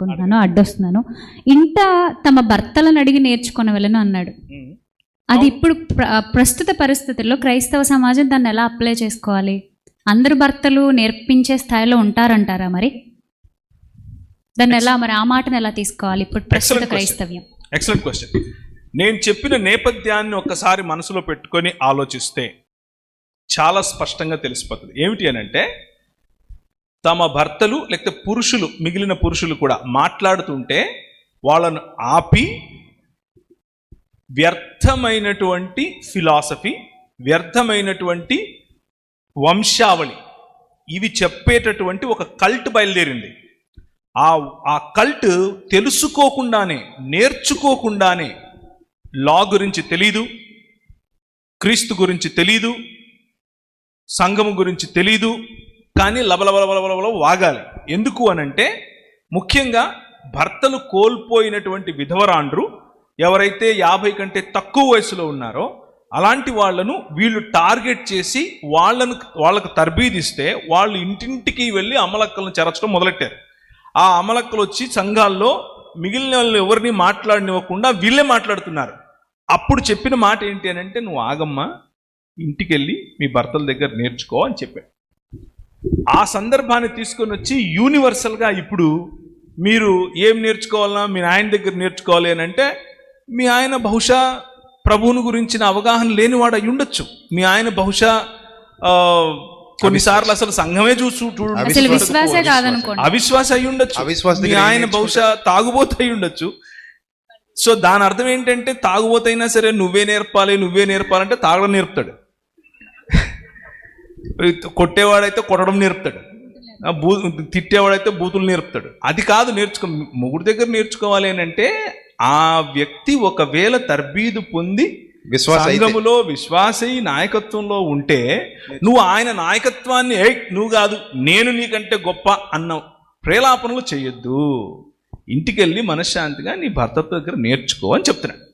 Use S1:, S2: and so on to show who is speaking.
S1: పెట్టుకుంటున్నాను అడ్డొస్తున్నాను. ఇంట తమ భర్తలను అడిగి నేర్చుకొనవలను అన్నాడు.
S2: ఉమ్.
S1: అది ఇప్పుడు ప్ర- ప్రస్తుత పరిస్థితుల్లో క్రైస్తవ సమాజం దాన్ని ఎలా అప్లై చేసుకోవాలి? అందరు భర్తలు నేర్పించే స్థాయిలో ఉంటారంటారా మరి? దాన్ని ఎలా మరి ఆ మాటను ఎలా తీసుకోవాలి ఇప్పుడు ప్రస్తుత. క్రైస్తవ్యం?
S2: ఎక్సలెంట్ క్వశ్చన్ నేను చెప్పిన నేపథ్యాన్ని ఒక్కసారి మనసులో పెట్టుకొని ఆలోచిస్తే చాలా స్పష్టంగా తెలిసిపోతుంది. ఏమిటి అని అంటే తమ భర్తలు లేకపోతే పురుషులు మిగిలిన పురుషులు కూడా మాట్లాడుతుంటే వాళ్ళను ఆపి వ్యర్థమైనటువంటి ఫిలాసఫీ వ్యర్థమైనటువంటి వంశావళి ఇవి చెప్పేటటువంటి ఒక కల్ట్ బయలుదేరింది. ఆ ఆ కల్ట్ తెలుసుకోకుండానే నేర్చుకోకుండానే లా గురించి తెలీదు క్రీస్తు గురించి తెలీదు సంఘము గురించి తెలీదు కానీ లబలబలబలబల వాగాలి. ఎందుకు అనంటే ముఖ్యంగా భర్తలు కోల్పోయినటువంటి విధవరాండ్రు ఎవరైతే యాభై కంటే తక్కువ వయసులో ఉన్నారో అలాంటి వాళ్ళను వీళ్ళు టార్గెట్ చేసి వాళ్ళను వాళ్ళకు తర్బీదిస్తే వాళ్ళు ఇంటింటికి వెళ్ళి అమలక్కలను చెరచడం మొదలెట్టారు. ఆ అమలక్కలు వచ్చి సంఘాల్లో మిగిలిన వాళ్ళు ఎవరిని మాట్లాడినివ్వకుండా వీళ్ళే మాట్లాడుతున్నారు. అప్పుడు చెప్పిన మాట ఏంటి అని అంటే నువ్వు ఆగమ్మా ఇంటికి వెళ్ళి మీ భర్తల దగ్గర నేర్చుకో అని చెప్పాడు ఆ సందర్భాన్ని తీసుకొని వచ్చి యూనివర్సల్గా ఇప్పుడు మీరు ఏం నేర్చుకోవాలన్నా మీ ఆయన దగ్గర నేర్చుకోవాలి అని అంటే మీ ఆయన బహుశా ప్రభువుని గురించిన అవగాహన లేనివాడు అయి ఉండొచ్చు. మీ ఆయన బహుశా ఆ, కొన్నిసార్లు అసలు సంఘమే చూసు అవిశ్వాస అయి ఉండొచ్చు.
S3: అవిశ్వాస
S2: మీ ఆయన బహుశా తాగుబోతు అయి ఉండొచ్చు. సో దాని అర్థం ఏంటంటే తాగుబోతైనా సరే నువ్వే నేర్పాలి నువ్వే నేర్పాలంటే తాగడం నేర్పుతాడు. కొట్టేవాడైతే కొట్టడం నేర్పుతాడు. ఆ బూ తిట్టేవాడైతే బూతులు నేర్పుతాడు. అది కాదు నేర్చుకో మొగుడు దగ్గర నేర్చుకోవాలి అని అంటే ఆ వ్యక్తి ఒకవేళ తర్బీదు పొంది సంఘములో విశ్వాసీ నాయకత్వంలో ఉంటే నువ్వు ఆయన నాయకత్వాన్ని "ఏయ్ నువ్వు కాదు నేను నీకంటే గొప్ప అన్న ప్రేలాపనలు చేయొద్దు. ఇంటికెళ్ళి మనశ్శాంతిగా నీ భర్త దగ్గర నేర్చుకో అని చెప్తున్నాడు.